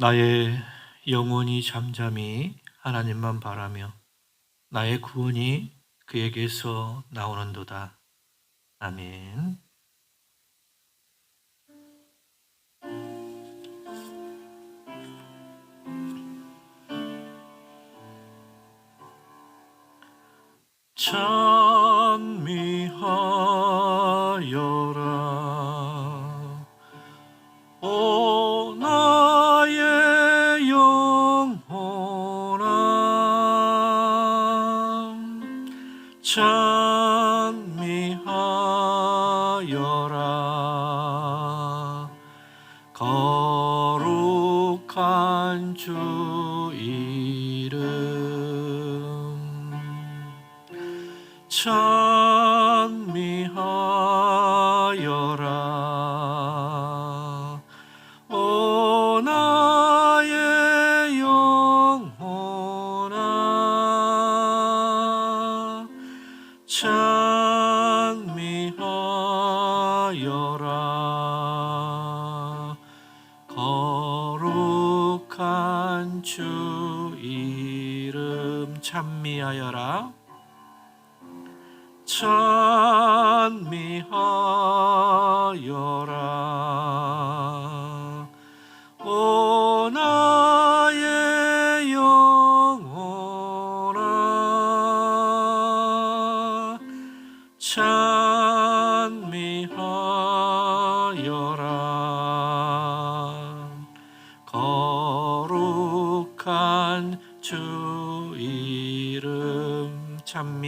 나의 영혼이 잠잠히 하나님만 바라며 나의 구원이 그에게서 나오는도다. 아멘. 찬미하여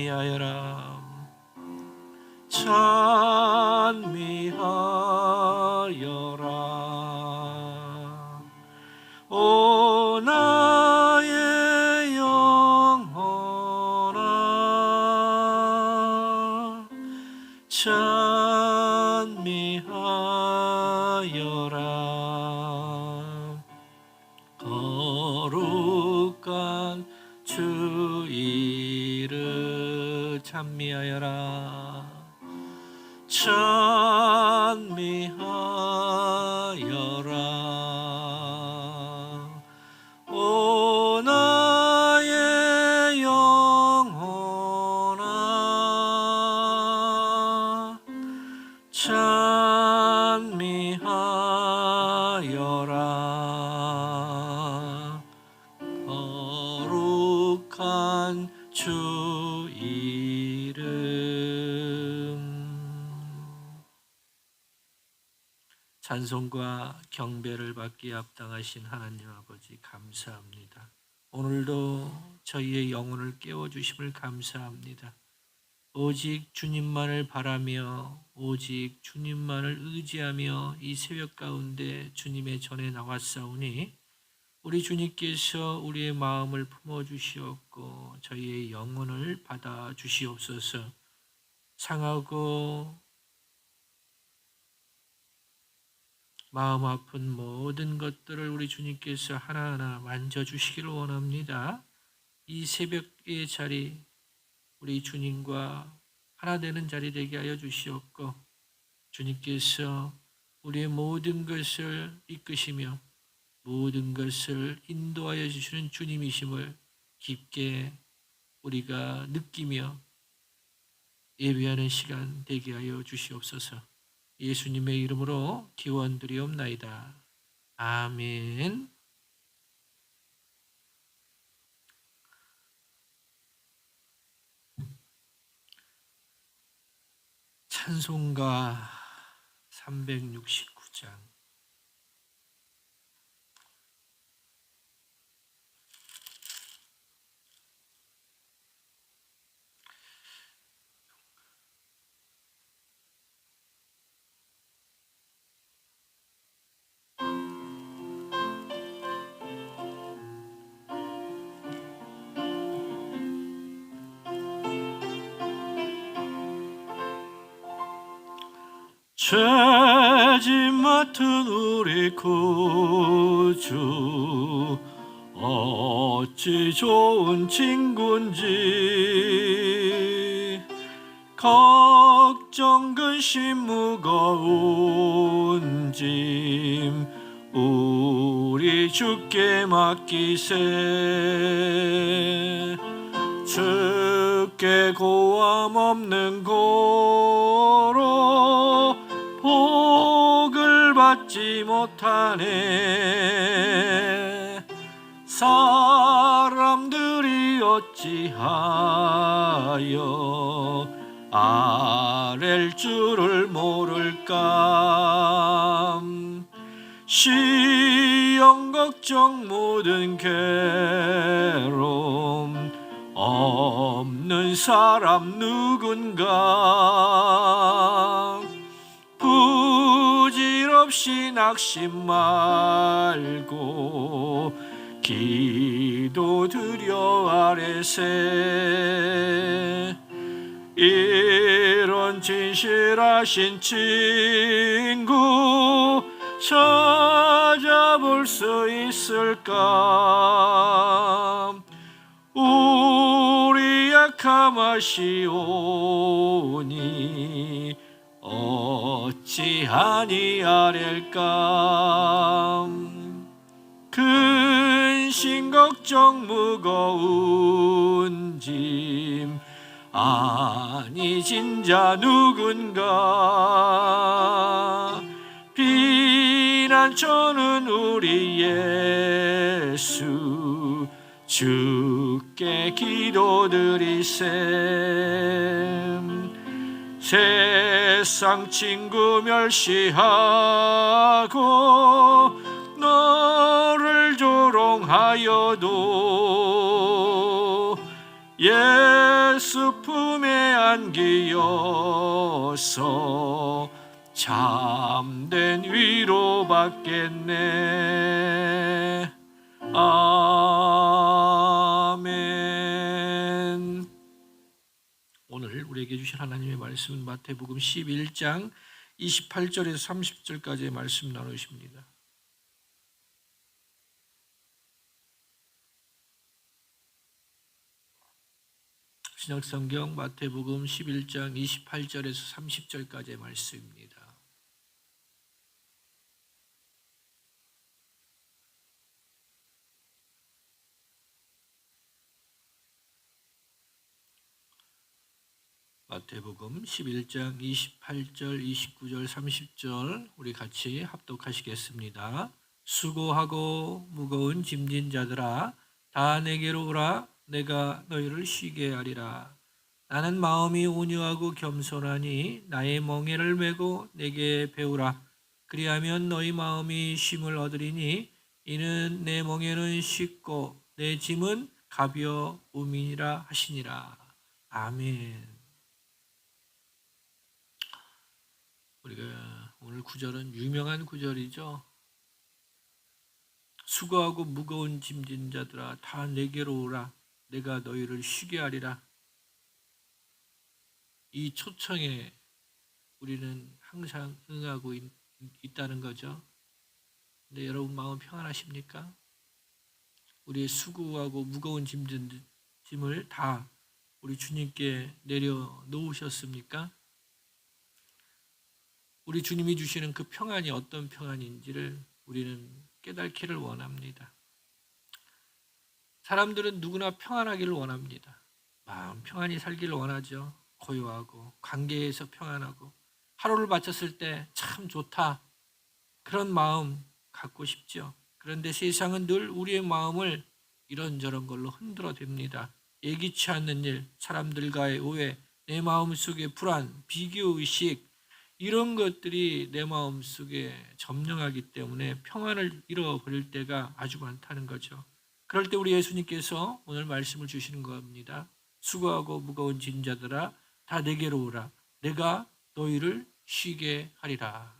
찬미하여라. 찬미하여라 거룩한 주 이름 찬송과 경배를 받기에 합당하신 하나님 아버지 감사합니다. 오늘도 저희의 영혼을 깨워 주심을 감사합니다. 오직 주님만을 바라며 오직 주님만을 의지하며 이 새벽 가운데 주님의 전에 나왔사오니 우리 주님께서 우리의 마음을 품어 주시옵고 저희의 영혼을 받아 주시옵소서. 상하고 마음 아픈 모든 것들을 우리 주님께서 하나하나 만져 주시기를 원합니다. 이 새벽의 자리 우리 주님과 하나 되는 자리 되게 하여 주시옵고 주님께서 우리의 모든 것을 이끄시며 모든 것을 인도하여 주시는 주님이심을 깊게 우리가 느끼며 예배하는 시간 되게 하여 주시옵소서. 예수님의 이름으로 기원드리옵나이다. 아멘. 찬송가 369장 죄짐 맡은 우리 구주. 어찌 좋은 친구인지 걱정 근심 무거운 짐. 우리 주께 맡기세. 주께 고함 없는 고 받지 못하네. 사람들이 어찌하여 아랠 줄을 모를까? 시험 걱정 모든 괴로움 없는 사람 누군가 없이 낙심 말고 기도 드려 아래세. 이런 진실하신 친구 찾아볼 수 있을까? 우리 약함하시오니 어찌하니 아랠까? 근심 걱정 무거운 짐. 아니 진자 누군가? 비난처는 우리 예수. 주께 기도드리셈 세상 친구 멸시하고 너를 조롱하여도 예수 품에 안기어서 참된 위로 받겠네. 아 우리에게 주신 하나님의 말씀은 마태복음 11장 28절에서 30절까지의 말씀 나누십니다. 신약성경 마태복음 11장 28절에서 30절까지의 말씀입니다. 마태복음 11장 28절, 29절, 30절 우리 같이 합독하시겠습니다. 수고하고 무거운 짐진 자들아 다 내게로 오라 내가 너희를 쉬게 하리라. 나는 마음이 온유하고 겸손하니 나의 멍에를 메고 내게 배우라. 그리하면 너희 마음이 쉼을 얻으리니 이는 내 멍에는 쉽고 내 짐은 가벼움이라 하시니라. 아멘. 우리가 오늘 구절은 유명한 구절이죠. 수고하고 무거운 짐진 자들아 다 내게로 오라 내가 너희를 쉬게 하리라. 이 초청에 우리는 항상 응하고 있, 있다는 거죠. 근데 여러분 마음 평안하십니까? 우리의 수고하고 무거운 짐진, 짐을 다 우리 주님께 내려 놓으셨습니까? 우리 주님이 주시는 그 평안이 어떤 평안인지를 우리는 깨닫기를 원합니다. 사람들은 누구나 평안하기를 원합니다. 마음 평안히 살기를 원하죠. 고요하고 관계에서 평안하고 하루를 마쳤을 때 참 좋다. 그런 마음 갖고 싶죠. 그런데 세상은 늘 우리의 마음을 이런저런 걸로 흔들어 댑니다. 예기치 않는 일, 사람들과의 오해, 내 마음 속에 불안, 비교 의식 이런 것들이 내 마음 속에 점령하기 때문에 평안을 잃어버릴 때가 아주 많다는 거죠. 그럴 때 우리 예수님께서 오늘 말씀을 주시는 겁니다. 수고하고 무거운 짐자들아 다 내게로 오라. 내가 너희를 쉬게 하리라.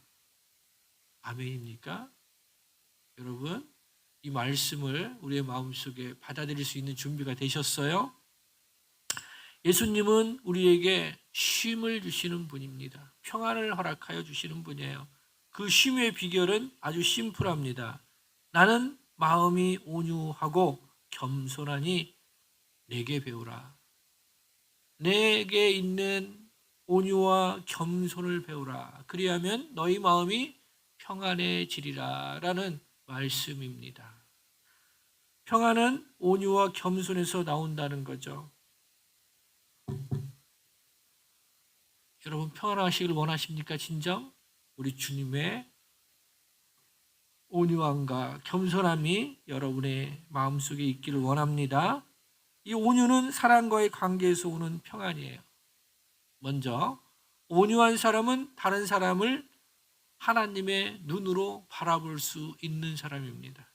아멘입니까? 여러분, 이 말씀을 우리의 마음속에 받아들일 수 있는 준비가 되셨어요? 예수님은 우리에게 쉼을 주시는 분입니다. 평안을 허락하여 주시는 분이에요. 그 쉼의 비결은 아주 심플합니다. 나는 마음이 온유하고 겸손하니 내게 배우라. 내게 있는 온유와 겸손을 배우라. 그리하면 너희 마음이 평안해지리라. 라는 말씀입니다. 평안은 온유와 겸손에서 나온다는 거죠. 여러분 평안하시길 원하십니까? 진정 우리 주님의 온유함과 겸손함이 여러분의 마음속에 있기를 원합니다. 이 온유는 사람과의 관계에서 오는 평안이에요. 먼저 온유한 사람은 다른 사람을 하나님의 눈으로 바라볼 수 있는 사람입니다.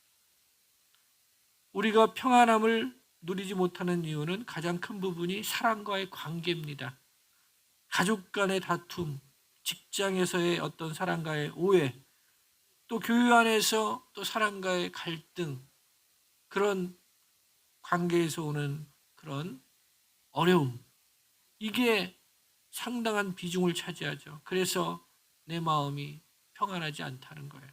우리가 평안함을 누리지 못하는 이유는 가장 큰 부분이 사람과의 관계입니다. 가족 간의 다툼, 직장에서의 어떤 사람과의 오해, 또 교회 안에서 또 사람과의 갈등, 그런 관계에서 오는 그런 어려움, 이게 상당한 비중을 차지하죠. 그래서 내 마음이 평안하지 않다는 거예요.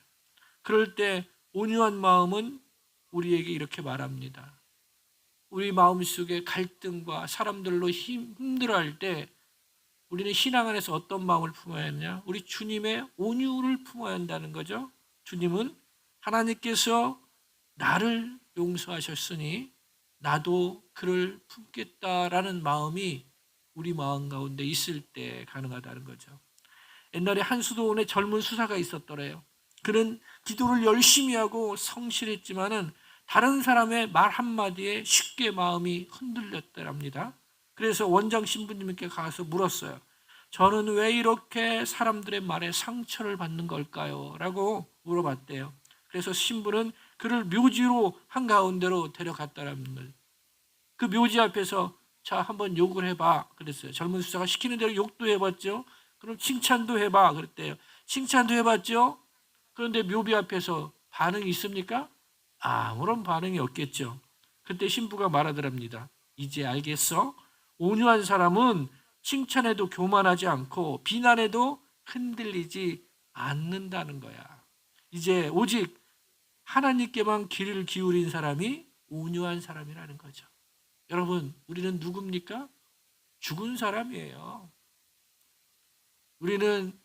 그럴 때 온유한 마음은 우리에게 이렇게 말합니다. 우리 마음속에 갈등과 사람들로 힘- 힘들어할 때 우리는 신앙 안에서 어떤 마음을 품어야 하느냐? 우리 주님의 온유를 품어야 한다는 거죠. 주님은 하나님께서 나를 용서하셨으니 나도 그를 품겠다라는 마음이 우리 마음 가운데 있을 때 가능하다는 거죠. 옛날에 한수도원에 젊은 수사가 있었더래요. 그는 기도를 열심히 하고 성실했지만은 다른 사람의 말 한마디에 쉽게 마음이 흔들렸더랍니다. 그래서 원장 신부님께 가서 물었어요. 저는 왜 이렇게 사람들의 말에 상처를 받는 걸까요? 라고 물어봤대요. 그래서 신부는 그를 묘지로 한가운데로 데려갔다라는 거예요. 그 묘지 앞에서 자 한번 욕을 해봐 그랬어요. 젊은 수사가 시키는 대로 욕도 해봤죠. 그럼 칭찬도 해봐 그랬대요. 칭찬도 해봤죠. 그런데 묘비 앞에서 반응이 있습니까? 아무런 반응이 없겠죠. 그때 신부가 말하더랍니다. 이제 알겠어? 온유한 사람은 칭찬해도 교만하지 않고 비난해도 흔들리지 않는다는 거야. 이제 오직 하나님께만 귀를 기울인 사람이 온유한 사람이라는 거죠. 여러분, 우리는 누굽니까? 죽은 사람이에요. 우리는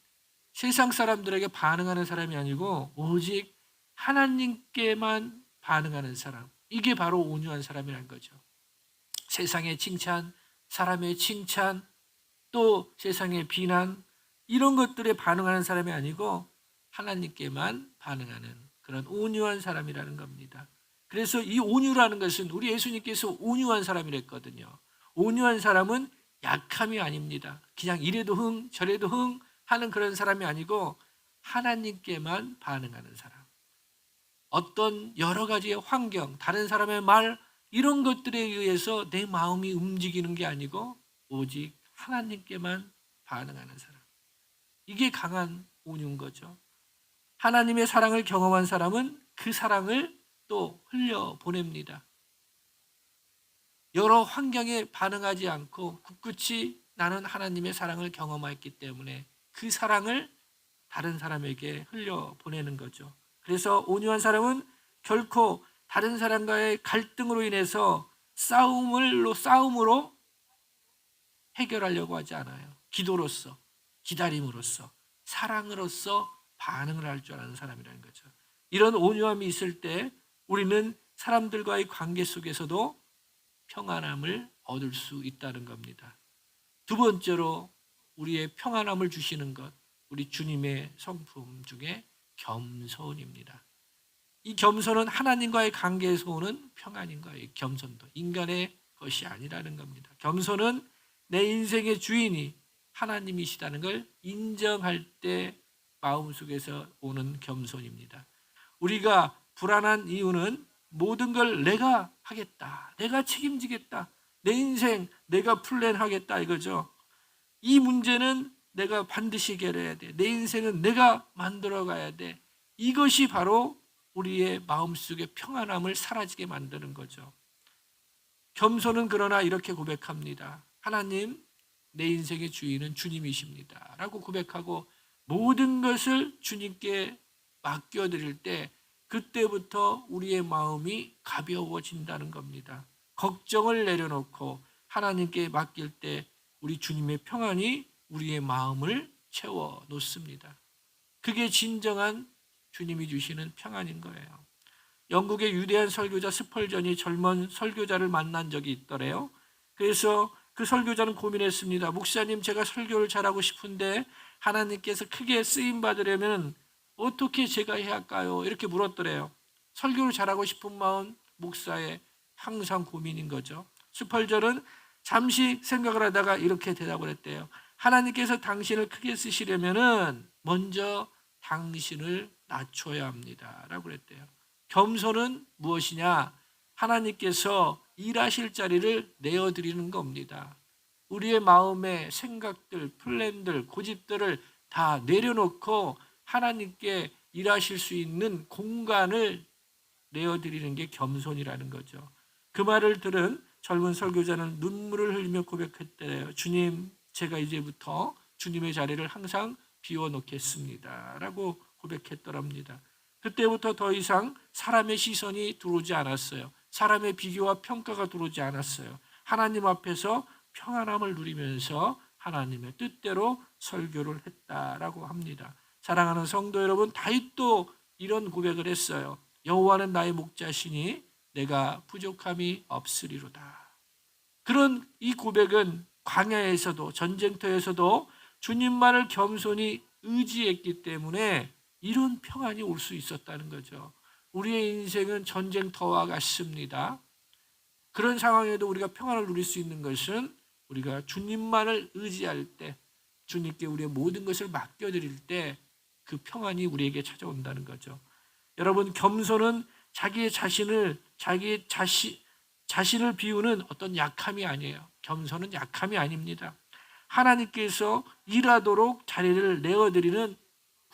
세상 사람들에게 반응하는 사람이 아니고 오직 하나님께만 반응하는 사람. 이게 바로 온유한 사람이라는 거죠. 세상의 칭찬, 사람의 칭찬, 또 세상의 비난 이런 것들에 반응하는 사람이 아니고 하나님께만 반응하는 그런 온유한 사람이라는 겁니다. 그래서 이 온유라는 것은 우리 예수님께서 온유한 사람이랬거든요. 온유한 사람은 약함이 아닙니다. 그냥 이래도 흥, 저래도 흥 하는 그런 사람이 아니고 하나님께만 반응하는 사람. 어떤 여러 가지의 환경, 다른 사람의 말 이런 것들에 의해서 내 마음이 움직이는 게 아니고 오직 하나님께만 반응하는 사람. 이게 강한 온유인 거죠. 하나님의 사랑을 경험한 사람은 그 사랑을 또 흘려 보냅니다. 여러 환경에 반응하지 않고 굳굳이 나는 하나님의 사랑을 경험했기 때문에 그 사랑을 다른 사람에게 흘려 보내는 거죠. 그래서 온유한 사람은 결코 다른 사람과의 갈등으로 인해서 싸움을로 싸움으로 해결하려고 하지 않아요. 기도로서, 기다림으로써, 사랑으로서 반응을 할 줄 아는 사람이라는 거죠. 이런 온유함이 있을 때 우리는 사람들과의 관계 속에서도 평안함을 얻을 수 있다는 겁니다. 두 번째로 우리의 평안함을 주시는 것, 우리 주님의 성품 중에 겸손입니다. 이 겸손은 하나님과의 관계에서 오는 평안인 거예요. 겸손도 인간의 것이 아니라는 겁니다. 겸손은 내 인생의 주인이 하나님이시다는 걸 인정할 때 마음속에서 오는 겸손입니다. 우리가 불안한 이유는 모든 걸 내가 하겠다. 내가 책임지겠다. 내 인생 내가 플랜하겠다 이거죠. 이 문제는 내가 반드시 해결해야 돼. 내 인생은 내가 만들어 가야 돼. 이것이 바로 우리의 마음속의 평안함을 사라지게 만드는 거죠. 겸손은 그러나 이렇게 고백합니다. 하나님, 내 인생의 주인은 주님이십니다. 라고 고백하고 모든 것을 주님께 맡겨드릴 때 그때부터 우리의 마음이 가벼워진다는 겁니다. 걱정을 내려놓고 하나님께 맡길 때 우리 주님의 평안이 우리의 마음을 채워 놓습니다. 그게 진정한 주님이 주시는 평안인 거예요. 영국의 유대한 설교자 스펄전이 젊은 설교자를 만난 적이 있더래요. 그래서 그 설교자는 고민했습니다. 목사님, 제가 설교를 잘하고 싶은데 하나님께서 크게 쓰임 받으려면 어떻게 제가 해야 할까요? 이렇게 물었더래요. 설교를 잘하고 싶은 마음 목사의 항상 고민인 거죠. 스펄전은 잠시 생각을 하다가 이렇게 대답을 했대요. 하나님께서 당신을 크게 쓰시려면은 먼저 당신을 낮춰야 합니다라고 그랬대요. 겸손은 무엇이냐? 하나님께서 일하실 자리를 내어 드리는 겁니다. 우리의 마음의 생각들, 플랜들, 고집들을 다 내려놓고 하나님께 일하실 수 있는 공간을 내어 드리는 게 겸손이라는 거죠. 그 말을 들은 젊은 설교자는 눈물을 흘리며 고백했대요. 주님, 제가 이제부터 주님의 자리를 항상 비워 놓겠습니다. 라고 고백했더랍니다. 그때부터 더 이상 사람의 시선이 들어오지 않았어요. 사람의 비교와 평가가 들어오지 않았어요. 하나님 앞에서 평안함을 누리면서 하나님의 뜻대로 설교를 했다라고 합니다. 사랑하는 성도 여러분, 다윗도 이런 고백을 했어요. 여호와는 나의 목자시니 내가 부족함이 없으리로다. 그런 이 고백은 광야에서도 전쟁터에서도 주님만을 겸손히 의지했기 때문에 이런 평안이 올 수 있었다는 거죠. 우리의 인생은 전쟁터와 같습니다. 그런 상황에도 우리가 평안을 누릴 수 있는 것은 우리가 주님만을 의지할 때, 주님께 우리의 모든 것을 맡겨드릴 때 그 평안이 우리에게 찾아온다는 거죠. 여러분, 겸손은 자기의 자신을, 자기의 자시, 자신을 비우는 어떤 약함이 아니에요. 겸손은 약함이 아닙니다. 하나님께서 일하도록 자리를 내어드리는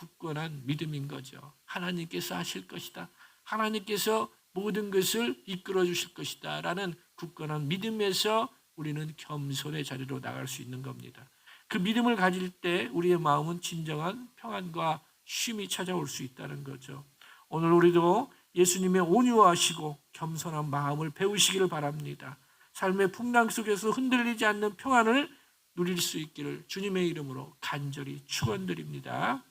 굳건한 믿음인 거죠. 하나님께서 하실 것이다. 하나님께서 모든 것을 이끌어 주실 것이다. 라는 굳건한 믿음에서 우리는 겸손의 자리로 나갈 수 있는 겁니다. 그 믿음을 가질 때 우리의 마음은 진정한 평안과 쉼이 찾아올 수 있다는 거죠. 오늘 우리도 예수님의 온유하시고 겸손한 마음을 배우시기를 바랍니다. 삶의 풍랑 속에서 흔들리지 않는 평안을 누릴 수 있기를 주님의 이름으로 간절히 축원드립니다.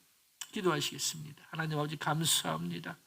기도하시겠습니다. 하나님 아버지 감사합니다.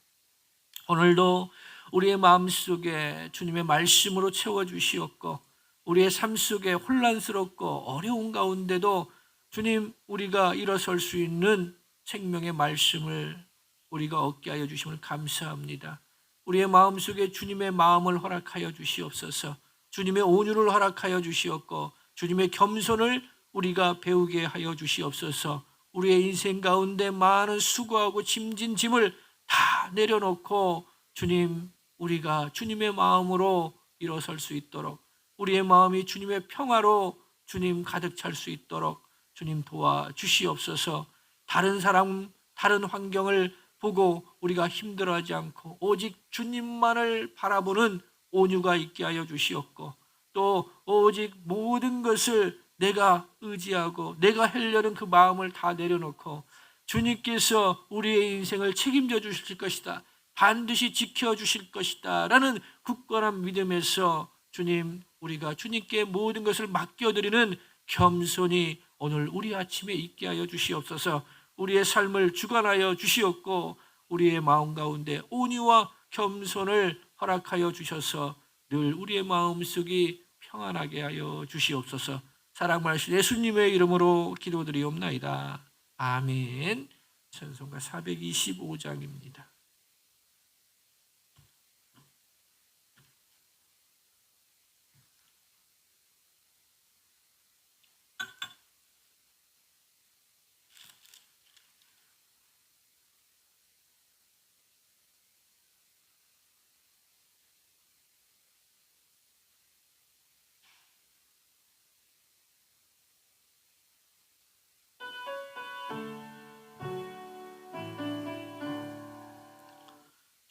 오늘도 우리의 마음 속에 주님의 말씀으로 채워 주시었고 우리의 삶 속에 혼란스럽고 어려운 가운데도 주님 우리가 일어설 수 있는 생명의 말씀을 우리가 얻게 하여 주심을 감사합니다. 우리의 마음 속에 주님의 마음을 허락하여 주시옵소서. 주님의 온유를 허락하여 주시옵고 주님의 겸손을 우리가 배우게 하여 주시옵소서. 우리의 인생 가운데 많은 수고하고 짐진 짐을 다 내려놓고 주님 우리가 주님의 마음으로 일어설 수 있도록 우리의 마음이 주님의 평화로 주님 가득 찰 수 있도록 주님 도와 주시옵소서. 다른 사람 다른 환경을 보고 우리가 힘들어하지 않고 오직 주님만을 바라보는 온유가 있게 하여 주시옵고 또 오직 모든 것을 내가 의지하고 내가 하려는 그 마음을 다 내려놓고 주님께서 우리의 인생을 책임져 주실 것이다. 반드시 지켜 주실 것이다. 라는 굳건한 믿음에서 주님, 우리가 주님께 모든 것을 맡겨드리는 겸손이 오늘 우리 아침에 있게 하여 주시옵소서 우리의 삶을 주관하여 주시옵고 우리의 마음 가운데 온유와 겸손을 허락하여 주셔서 늘 우리의 마음속이 평안하게 하여 주시옵소서 사랑하신 예수님의 이름으로 기도드리옵나이다. 아멘. 찬송가 425장입니다.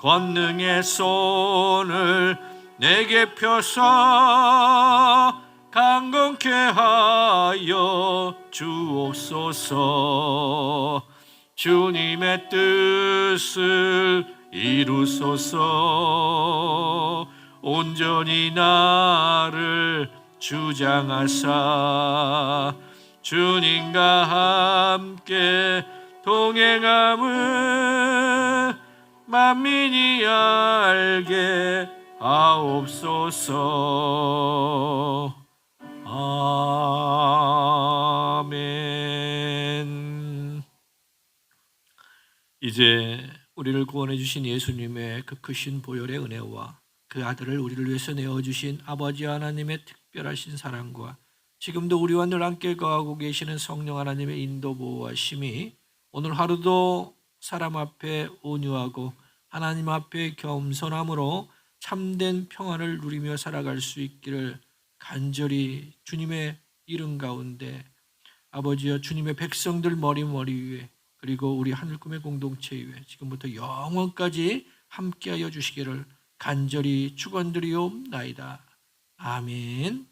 권능의 손을 내게 펴서 강건케 하여 주옵소서. 주님의 뜻을 이루소서. 온전히 나를 주장하사 주님과 함께 동행함을 만민이 알게 하옵소서. 아멘. 이제 우리를 구원해 주신 예수님의 그 크신 보혈의 은혜와 그 아들을 우리를 위해서 내어 주신 아버지 하나님의 특별하신 사랑과 지금도 우리와 늘 함께 거하고 계시는 성령 하나님의 인도 보호와 심이 오늘 하루도 사람 앞에 온유하고 하나님 앞에 겸손함으로 참된 평안을 누리며 살아갈 수 있기를 간절히 주님의 이름 가운데 아버지여 주님의 백성들 머리 머리 위에 그리고 우리 하늘 꿈의 공동체 위에 지금부터 영원까지 함께하여 주시기를 간절히 축원드리옵나이다. 아멘.